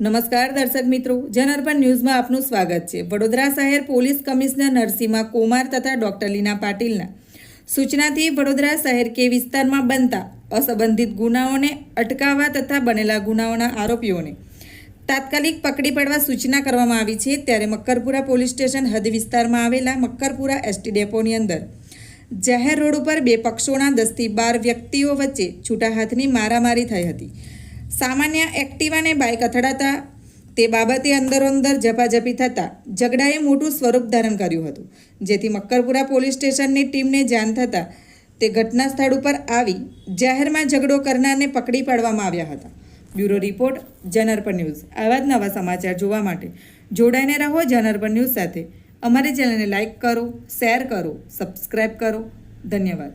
નમસ્કાર દર્શક મિત્રો જનઅર્પણ ન્યૂઝમાં આપનું સ્વાગત છે. વડોદરા શહેર પોલીસ કમિશનર નરસિંહા કુમાર તથા ડોક્ટર લીના પાટીલના સૂચનાથી વડોદરા શહેર કે વિસ્તારમાં બનતા અસંબંધિત ગુનાઓને અટકાવવા તથા બનેલા ગુનાઓના આરોપીઓને તાત્કાલિક પકડી પાડવા સૂચના કરવામાં આવી છે. ત્યારે મક્કરપુરા પોલીસ સ્ટેશન હદ વિસ્તારમાં આવેલા મક્કરપુરા એસટી ડેપોની અંદર જાહેર રોડ ઉપર બે પક્ષોના દસથી બાર વ્યક્તિઓ વચ્ચે છૂટા હાથની મારામારી થઈ હતી. સામાન્ય એક્ટિવાને બાઇક અથડાતા તે બાબતે અંદરોઅંદર ઝપાઝપી થતાં ઝઘડાએ મોટું સ્વરૂપ ધારણ કર્યું હતું. જેથી મક્કરપુરા પોલીસ સ્ટેશનની ટીમને જાણ થતાં તે ઘટના સ્થળ ઉપર આવી જાહેરમાં ઝઘડો કરનારને પકડી પાડવામાં આવ્યા હતા. બ્યુરો રિપોર્ટ જનરપર ન્યૂઝ. આવા જ નવા સમાચાર જોવા માટે જોડાઈને રહો જનરપર ન્યૂઝ સાથે. અમારી ચેનલને લાઇક કરો, શેર કરો સબસ્ક્રાઈબ કરો. ધન્યવાદ.